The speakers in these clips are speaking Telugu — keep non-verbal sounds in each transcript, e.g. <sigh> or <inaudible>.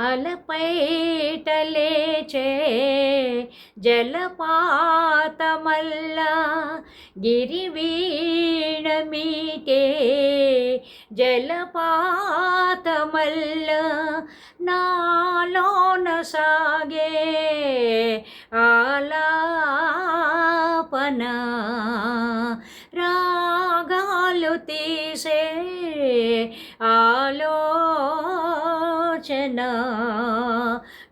అలపైటలేచే జలపాతమల్ల గిరివీణమీటే జలపాతమల్ల నాలోన సాగే ఆలాపన రాగాలు తీసే ఆ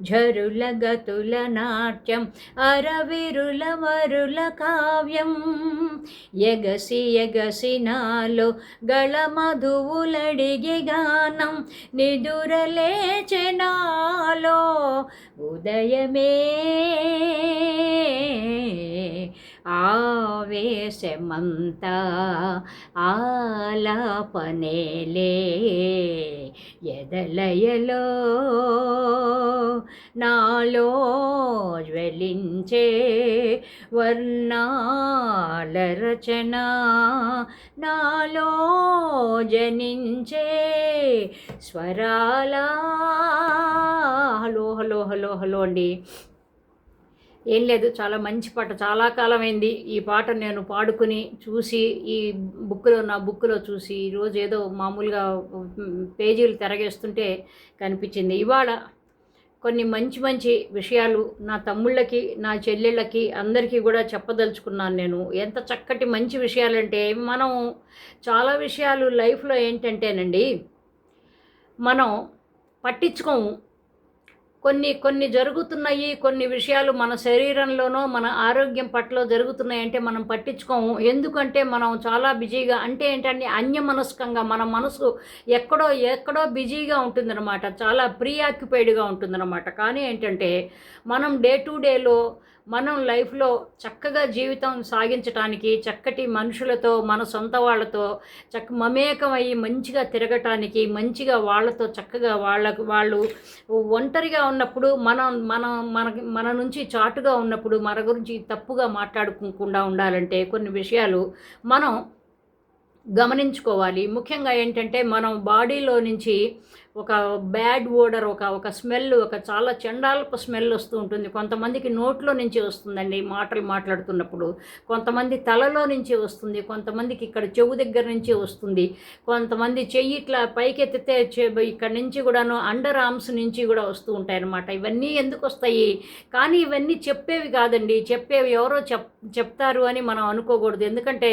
ఝరుల గతుల నాట్యం అరవిరుల వరుల కావ్యం. ఎగసి ఎగసి నాలో గళ మధువులడిగి గానం నిదురలేచనాలో ఉదయమే. ఆవేశమంతా ఆలాపనేలే ఎదలయలో నాలో జ్వలించే వర్ణాల రచన నాలో జనించే స్వరాల హలో హలో హలో హలో అండి. ఏం లేదు చాలా మంచి పాట చాలా కాలమైంది. ఈ పాట నేను పాడుకుని చూసి ఈ బుక్లో నా బుక్లో చూసి ఈరోజు ఏదో మామూలుగా పేజీలు తిరగేస్తుంటే కనిపించింది. ఇవాళ కొన్ని మంచి మంచి విషయాలు నా తమ్ముళ్ళకి నా చెల్లెళ్ళకి అందరికీ కూడా చెప్పదలుచుకున్నాను నేను. ఎంత చక్కటి మంచి విషయాలంటే మనం చాలా విషయాలు లైఫ్లో ఏంటంటేనండి మనం పట్టించుకోము. కొన్ని కొన్ని జరుగుతున్నాయి కొన్ని విషయాలు మన శరీరంలోనో మన ఆరోగ్యం పట్ల జరుగుతున్నాయి అంటే మనం పట్టించుకోము. ఎందుకంటే మనం చాలా బిజీగా అంటే ఏంటంటే అన్యమనస్కంగా మన మనసు ఎక్కడో ఎక్కడో బిజీగా ఉంటుందన్నమాట. చాలా ప్రీఆక్యుపైడ్గా ఉంటుందన్నమాట. కానీ ఏంటంటే మనం డే టు డేలో మనం లైఫ్లో చక్కగా జీవితం సాగించటానికి చక్కటి మనుషులతో మన సొంత వాళ్ళతో చక్క మమేకమయ్యి మంచిగా తిరగటానికి మంచిగా వాళ్ళతో చక్కగా వాళ్ళకు వాళ్ళు ఒంటరిగా ఉన్నప్పుడు మనం మనం మన మన నుంచి చాటుగా ఉన్నప్పుడు మన గురించి తప్పుగా మాట్లాడుకోకుండా ఉండాలంటే కొన్ని విషయాలు మనం గమనించుకోవాలి. ముఖ్యంగా ఏంటంటే మనం బాడీలో నుంచి ఒక బ్యాడ్ ఓడర్ ఒక ఒక స్మెల్ ఒక చాలా చండాలపు స్మెల్ వస్తూ ఉంటుంది. కొంతమందికి నోట్లో నుంచి వస్తుందండి మాటలు మాట్లాడుతున్నప్పుడు. కొంతమంది తలలో నుంచి వస్తుంది. కొంతమందికి ఇక్కడ చెవు దగ్గర నుంచి వస్తుంది. కొంతమంది చెయ్యి ఇట్లా పైకెత్తితే ఇక్కడ నుంచి కూడాను అండర్ ఆర్మ్స్ నుంచి కూడా వస్తూ ఉంటాయి అన్నమాట ఇవన్నీ ఎందుకు వస్తాయి? కానీ ఇవన్నీ చెప్పేవి కాదండి. చెప్పేవి ఎవరో చెప్ చెప్తారు అని మనం అనుకోకూడదు. ఎందుకంటే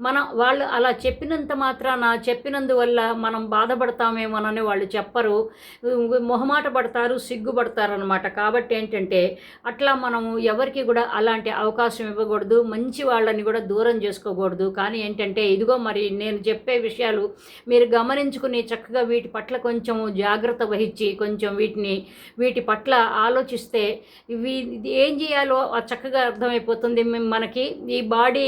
మనం వాళ్ళు అలా చెప్పినంత మాత్రాన చెప్పినందువల్ల మనం బాధపడతామేమోనని వాళ్ళు చెప్పరు. మొహమాట పడతారు సిగ్గుపడతారనమాట కాబట్టి ఏంటంటే అట్లా మనము ఎవరికి కూడా అలాంటి అవకాశం ఇవ్వకూడదు. మంచి వాళ్ళని కూడా దూరం చేసుకోకూడదు. కానీ ఏంటంటే ఇదిగో మరి నేను చెప్పే విషయాలు మీరు గమనించుకుని చక్కగా వీటి పట్ల కొంచెం జాగ్రత్త వహించి కొంచెం వీటిని వీటి పట్ల ఆలోచిస్తే ఇవి ఇది ఏం చేయాలో చక్కగా అర్థమైపోతుంది. మనకి ఈ బాడీ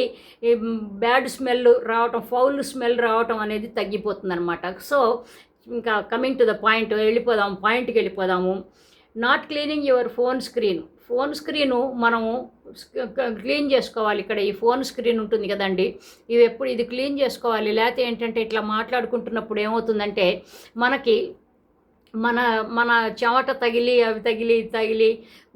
బ్యాడ్ స్మెల్ రావటం ఫౌల్ స్మెల్ రావటం అనేది తగ్గిపోతుంది అనమాట సో ఇంకా కమింగ్ టు ద పాయింట్ వెళ్ళిపోదాం పాయింట్కి వెళ్ళిపోదాము. Not cleaning your phone screen phone screen మనము క్లీన్ చేసుకోవాలి. ఇక్కడ ఈ ఫోన్ స్క్రీన్ ఉంటుంది కదండి. ఇవి ఎప్పుడు ఇది క్లీన్ చేసుకోవాలి. లేకపోతే ఏంటంటే ఇట్లా మాట్లాడుకుంటున్నప్పుడు ఏమవుతుందంటే మనకి మన మన చెమట తగిలి అవి తగిలి తగిలి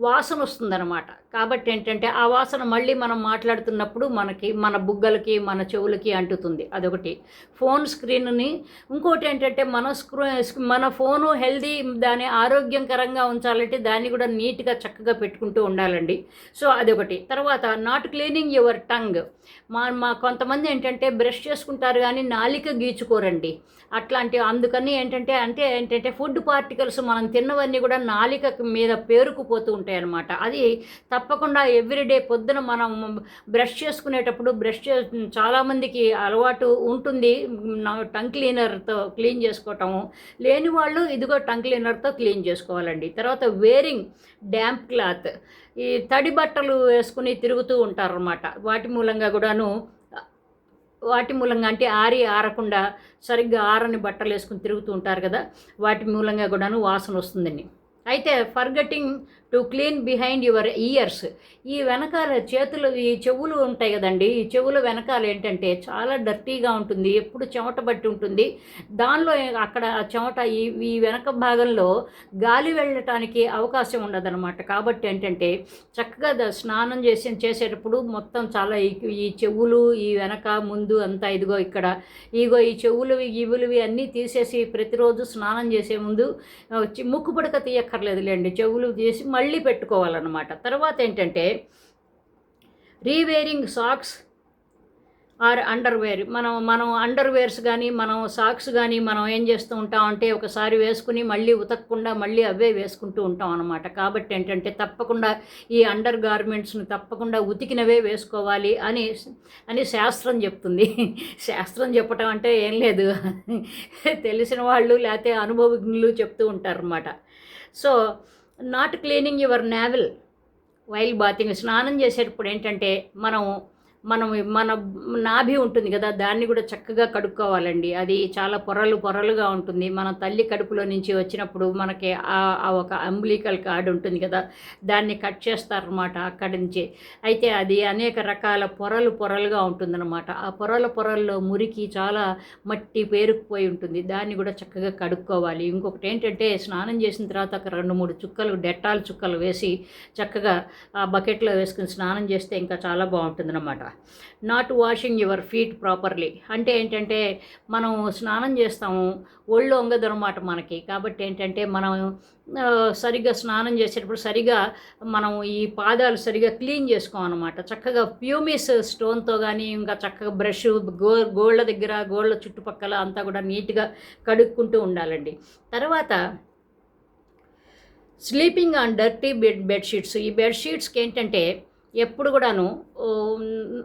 వాసన వస్తుందన్నమాట. కాబట్టి ఏంటంటే ఆ వాసన మళ్ళీ మనం మాట్లాడుతున్నప్పుడు మనకి మన బుగ్గలకి మన చెవులకి అంటుతుంది. అదొకటి. ఫోన్ స్క్రీన్ని ఇంకోటి ఏంటంటే మన స్క్రూ మన ఫోను హెల్దీ దాని ఆరోగ్యకరంగా ఉంచాలంటే దాన్ని కూడా నీట్గా చక్కగా పెట్టుకుంటూ ఉండాలండి. సో అదొకటి. తర్వాత నాట్ క్లీనింగ్ యువర్ టంగ్. మా మా కొంతమంది ఏంటంటే బ్రష్ చేసుకుంటారు కానీ నాలిక గీచుకోరండి. అట్లాంటి అందుకని ఏంటంటే అంటే ఏంటంటే ఫుడ్ పార్టికల్స్ మనం తిన్నవన్నీ కూడా నాలిక మీద పేరుకుపోతూ ఉంటాయి అన్నమాట అది తప్పకుండా ఎవ్రీడే పొద్దున మనం బ్రష్ చేసుకునేటప్పుడు బ్రష్ చే చాలామందికి అలవాటు ఉంటుంది. టంగ్ క్లీనర్తో క్లీన్ చేసుకోవటము. లేని వాళ్ళు ఇదిగో టంగ్ క్లీనర్తో క్లీన్ చేసుకోవాలండి. తర్వాత వేరింగ్ డ్యాంప్ క్లాత్. ఈ తడి బట్టలు వేసుకుని తిరుగుతూ ఉంటారన్నమాట. వాటి మూలంగా కూడాను వాటి మూలంగా అంటే ఆరి ఆరకుండా సరిగ్గా ఆరని బట్టలు వేసుకుని తిరుగుతూ ఉంటారు కదా వాటి మూలంగా కూడాను వాసన వస్తుందండి. అయితే forgetting to clean behind your ears. ఈ వెనకాల చేతులు ఈ చెవులు ఉంటాయి కదండి. ఈ చెవుల వెనకాల ఏంటంటే చాలా డర్టీగా ఉంటుంది ఎప్పుడు చెమట బట్టి ఉంటుంది. దానిలో అక్కడ ఆ చెమట ఈ ఈ వెనక భాగంలో గాలి వెళ్ళటానికి అవకాశం ఉండదన్నమాట. కాబట్టి ఏంటంటే చక్కగా స్నానం చేసి చేసేటప్పుడు మొత్తం చాలా ఈ చెవులు ఈ వెనక ముందు అంతా ఇదిగో ఇక్కడ. ఇగో ఈ చెవులు ఇవులువి అన్నీ తీసేసి ప్రతిరోజు స్నానం చేసే ముందు ముక్కు పడక తీయక్కర్లేదులేండి. చెవులు తీసి మళ్ళీ మళ్ళీ పెట్టుకోవాలన్నమాట. తర్వాత ఏంటంటే రీవేరింగ్ సాక్స్ ఆర్ అండర్వేర్ మనం మనం అండర్వేర్స్ కానీ మనం సాక్స్ కానీ మనం ఏం చేస్తూ ఉంటాం అంటే ఒకసారి వేసుకుని మళ్ళీ ఉతకకుండా మళ్ళీ అవే వేసుకుంటూ ఉంటాం అనమాట కాబట్టి ఏంటంటే తప్పకుండా ఈ అండర్ గార్మెంట్స్ని తప్పకుండా ఉతికినవే వేసుకోవాలి అని అని శాస్త్రం చెప్తుంది. <laughs> శాస్త్రం చెప్పటం అంటే ఏం లేదు. <laughs> తెలిసిన వాళ్ళు లేకపోతే అనుభవజ్ఞులు చెప్తూ ఉంటారన్నమాట. So not cleaning your navel. While bathing స్నానం చేసేటప్పుడు ఏంటంటే మనం మనం మన నాభి ఉంటుంది కదా దాన్ని కూడా చక్కగా కడుక్కోవాలండి. అది చాలా పొరలు పొరలుగా ఉంటుంది. మన తల్లి కడుపులో నుంచి వచ్చినప్పుడు మనకి ఆ ఆ ఒక అంబులికల్ కార్డ్ ఉంటుంది కదా దాన్ని కట్ చేస్తారనమాట అక్కడి నుంచి. అయితే అది అనేక రకాల పొరలు పొరలుగా ఉంటుందన్నమాట. ఆ పొరల పొరల్లో మురికి చాలా మట్టి పేరుకుపోయి ఉంటుంది. దాన్ని కూడా చక్కగా కడుక్కోవాలి. ఇంకొకటి ఏంటంటే స్నానం చేసిన తర్వాత ఒక రెండు మూడు చుక్కలు డెట్టాల్ చుక్కలు వేసి చక్కగా ఆ బకెట్లో వేసుకుని స్నానం చేస్తే ఇంకా చాలా బాగుంటుందన్నమాట. Not washing your feet properly అంటే ఏంటంటే మనం స్నానం చేస్తాము ఒళ్ళు ఒంగదనమాట మనకి. కాబట్టి ఏంటంటే మనం సరిగ్గా స్నానం చేసేటప్పుడు సరిగా మనం ఈ పాదాలు సరిగా క్లీన్ చేసుకోమన్నమాట చక్కగా ప్యూమిస్ స్టోన్తో కానీ ఇంకా చక్కగా బ్రష్ గో గోళ్ళ దగ్గర గోళ్ళ చుట్టుపక్కల అంతా కూడా నీట్గా కడుక్కుంటూ ఉండాలండి. తర్వాత sleeping on dirty bed bedsheets ఈ బెడ్షీట్స్కి ఏంటంటే ఎప్పుడు కూడాను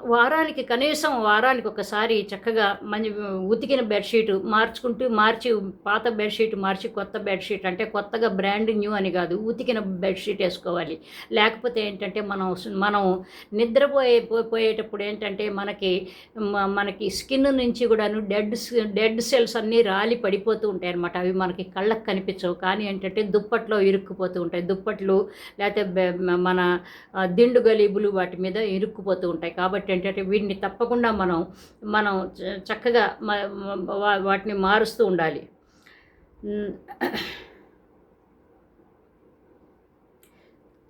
వారానికి కనీసం వారానికి ఒకసారి చక్కగా మంచి ఉతికిన బెడ్షీట్ మార్చుకుంటూ మార్చి పాత బెడ్షీట్ మార్చి కొత్త బెడ్షీట్ అంటే కొత్తగా బ్రాండ్ న్యూ అని కాదు ఉతికిన బెడ్షీట్ వేసుకోవాలి. లేకపోతే ఏంటంటే మనం మనం నిద్రపోయే పో- పోయేటప్పుడు ఏంటంటే మనకి మనకి స్కిన్ నుంచి కూడాను డెడ్ డెడ్ సెల్స్ అన్నీ రాలి పడిపోతూ ఉంటాయి అన్నమాట. అవి మనకి కళ్ళకు కనిపించవు. కానీ ఏంటంటే దుప్పట్లో ఇరుక్కుపోతూ ఉంటాయి. దుప్పట్లు లేకపోతే మన దిండు గలీబు గలీబులు వాటి మీద ఇరుక్కుపోతూ ఉంటాయి. కాబట్టి ఏంటంటే వీటిని తప్పకుండా మనం మనం చ- చక్కగా వాటిని మారుస్తూ ఉండాలి.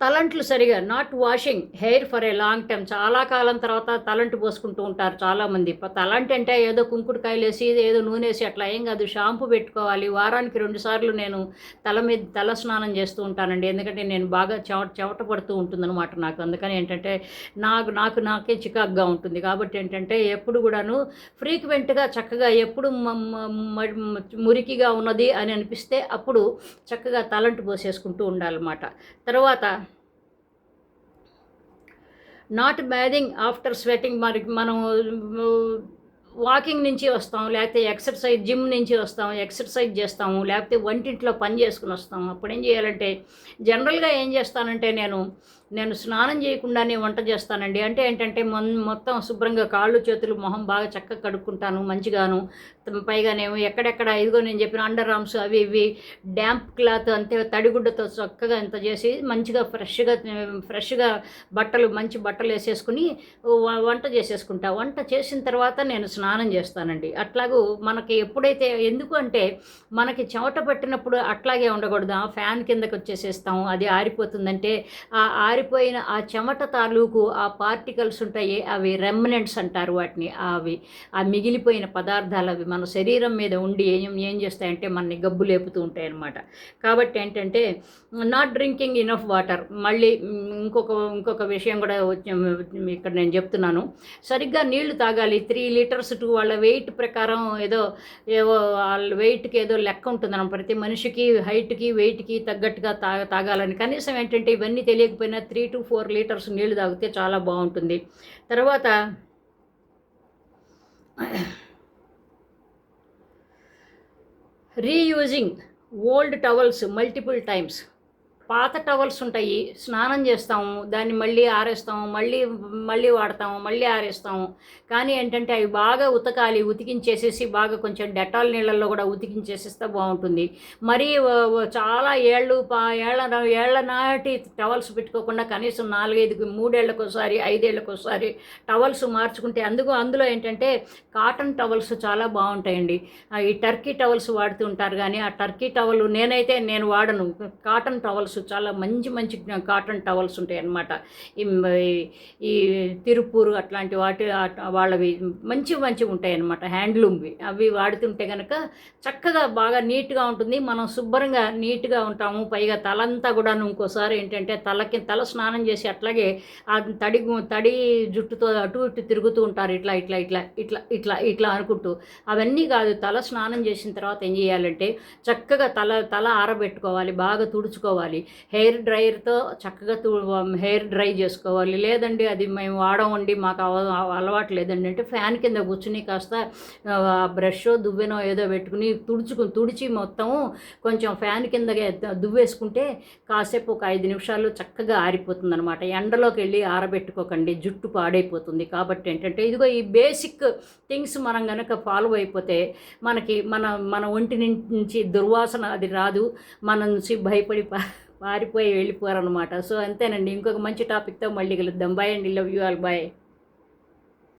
తలంట్లు సరిగా not washing hair for a long time చాలా కాలం తర్వాత తలంటు పోసుకుంటూ ఉంటారు చాలామంది. ప- అంటే ఏదో కుంకుడుకాయలు వేసి ఏదో నూనె వేసి అట్లా ఏం కాదు. షాంపూ పెట్టుకోవాలి. వారానికి రెండు సార్లు నేను తల మీద తల స్నానం చేస్తూ ఉంటానండి. ఎందుకంటే నేను బాగా చెమట చెమట పడుతూ ఉంటుందన్నమాట నాకు. అందుకని ఏంటంటే నాకు నాకు నాకే చికాగ్గా ఉంటుంది. కాబట్టి ఏంటంటే ఎప్పుడు కూడాను ఫ్రీక్వెంట్గా చక్కగా ఎప్పుడు మ- మురికిగా ఉన్నది అని అనిపిస్తే అప్పుడు చక్కగా తలంటు పోసేసుకుంటూ ఉండాలన్నమాట. తర్వాత నాట్ బ్యాదింగ్ ఆఫ్టర్ స్వెటింగ్ మరి మనం వాకింగ్ నుంచి వస్తాం లేకపోతే ఎక్సర్సైజ్ జిమ్ నుంచి వస్తాం ఎక్సర్సైజ్ చేస్తాము లేకపోతే వంటింట్లో పని చేసుకుని వస్తాం అప్పుడు ఏం చేయాలంటే జనరల్గా ఏం చేస్తానంటే నేను నేను స్నానం చేయకుండానే వంట చేస్తానండి. అంటే ఏంటంటే మొ మొత్తం శుభ్రంగా కాళ్ళు చేతులు మొహం బాగా చక్కగా కడుక్కుంటాను మంచిగాను. పైగానేమో ఎక్కడెక్కడ ఇదిగో నేను చెప్పిన అండర్ ఆర్మ్స్ అవి ఇవి డ్యాంప్ క్లాత్ అంతే తడిగుడ్డతో చక్కగా ఇంత చేసి మంచిగా ఫ్రెష్గా ఫ్రెష్గా బట్టలు మంచి బట్టలు వేసేసుకుని వంట చేసేసుకుంటా. వంట చేసిన తర్వాత నేను స్నానం చేస్తానండి. అట్లాగూ మనకి ఎప్పుడైతే ఎందుకు అంటే మనకి చెమట పట్టినప్పుడు అట్లాగే ఉండకూడదు. ఫ్యాన్ కిందకి వచ్చేసేస్తాం అది ఆరిపోతుందంటే ఆ ఆరిపోయిన ఆ చెమట తాలూకు ఆ పార్టికల్స్ ఉంటాయి అవి రెమనెంట్స్ అంటారు వాటిని. అవి ఆ మిగిలిపోయిన పదార్థాలు అవి మన శరీరం మీద ఉండి ఏం ఏం చేస్తాయంటే మనని గబ్బు లేపుతూ ఉంటాయి అన్నమాట కాబట్టి ఏంటంటే నాట్ డ్రింకింగ్ ఇనఫ్ వాటర్. మళ్ళీ ఇంకొక ఇంకొక విషయం కూడా ఇక్కడ నేను చెప్తున్నాను. సరిగ్గా నీళ్ళు తాగాలి. త్రీ లీటర్స్ టూ వాళ్ళ వెయిట్ ప్రకారం ఏదో ఏవో వాళ్ళ వెయిట్కి ఏదో లెక్క ఉంటుంది ప్రతి మనిషికి హైట్కి వెయిట్కి తగ్గట్టుగా తా తాగాలని. కనీసం ఏంటంటే ఇవన్నీ తెలియకపోయినా త్రీ టు ఫోర్ లీటర్స్ నీళ్ళు తాగితే చాలా బాగుంటుంది. తర్వాత reusing old towels multiple times. పాత టవల్స్ ఉంటాయి. స్నానం చేస్తాము. దాన్ని మళ్ళీ ఆరేస్తాము. మళ్ళీ మళ్ళీ వాడతాము. మళ్ళీ ఆరేస్తాము. కానీ ఏంటంటే అవి బాగా ఉతకాలి. ఉతికించేసేసి బాగా కొంచెం డెటాల్ నీళ్ళల్లో కూడా ఉతికించేసేస్తే బాగుంటుంది. మరీ చాలా ఏళ్ళు పా ఏళ్ళ ఏళ్ళ నాటి టవల్స్ పెట్టుకోకుండా కనీసం నాలుగైదు మూడేళ్ళకోసారి ఐదేళ్ళకోసారి టవల్స్ మార్చుకుంటే అందుకు అందులో ఏంటంటే కాటన్ టవల్స్ చాలా బాగుంటాయండి. ఈ టర్కీ టవల్స్ వాడుతూ ఉంటారు కానీ ఆ టర్కీ టవల్ నేనైతే నేను వాడను. కాటన్ టవల్స్ చాలా మంచి మంచి కాటన్ టవల్స్ ఉంటాయి అన్నమాట ఈ ఈ తిరుపూరు అట్లాంటి వాటి వాళ్ళవి మంచి మంచి ఉంటాయి అన్నమాట హ్యాండ్లూమ్వి. అవి వాడుతుంటే కనుక చక్కగా బాగా నీట్గా ఉంటుంది. మనం శుభ్రంగా నీట్గా ఉంటాము. పైగా తలంతా కూడా ఇంకోసారి ఏంటంటే తలకి తల స్నానం చేసి అట్లాగే ఆ తడి తడి జుట్టుతో అటు ఇటు తిరుగుతూ ఉంటారు. ఇట్లా ఇట్లా ఇట్లా ఇట్లా ఇట్లా ఇట్లా అనుకుంటూ. అవన్నీ కాదు తల స్నానం చేసిన తర్వాత ఏం చేయాలంటే చక్కగా తల తల ఆరబెట్టుకోవాలి. బాగా తుడుచుకోవాలి. హెయిర్ డ్రైయర్తో చక్కగా తు హెయిర్ డ్రై చేసుకోవాలి. లేదండి అది మేము వాడమండి మాకు అవ- అలవాటు లేదండి. అంటే ఫ్యాన్ కింద కూర్చుని కాస్త బ్రష్ దువ్వెనో ఏదో పెట్టుకుని తుడుచుకుని తుడిచి మొత్తం కొంచెం ఫ్యాన్ కింద దువ్వేసుకుంటే కాసేపు ఒక ఐదు నిమిషాలు చక్కగా ఆరిపోతుంది అనమాట ఎండలోకి వెళ్ళి ఆరబెట్టుకోకండి జుట్టు పాడైపోతుంది. కాబట్టి ఏంటంటే ఇదిగో ఈ బేసిక్ థింగ్స్ మనం కనుక ఫాలో అయిపోతే మనకి మన మన ఒంటి నుంచి దుర్వాసన అది రాదు. మన నుంచి భయపడి పా పారిపోయి వెళ్ళిపోరనమాట సో అంతేనండి. ఇంకొక మంచి టాపిక్తో మళ్ళీ కలుద్దాం. బాయ్ అండి. Love you all bye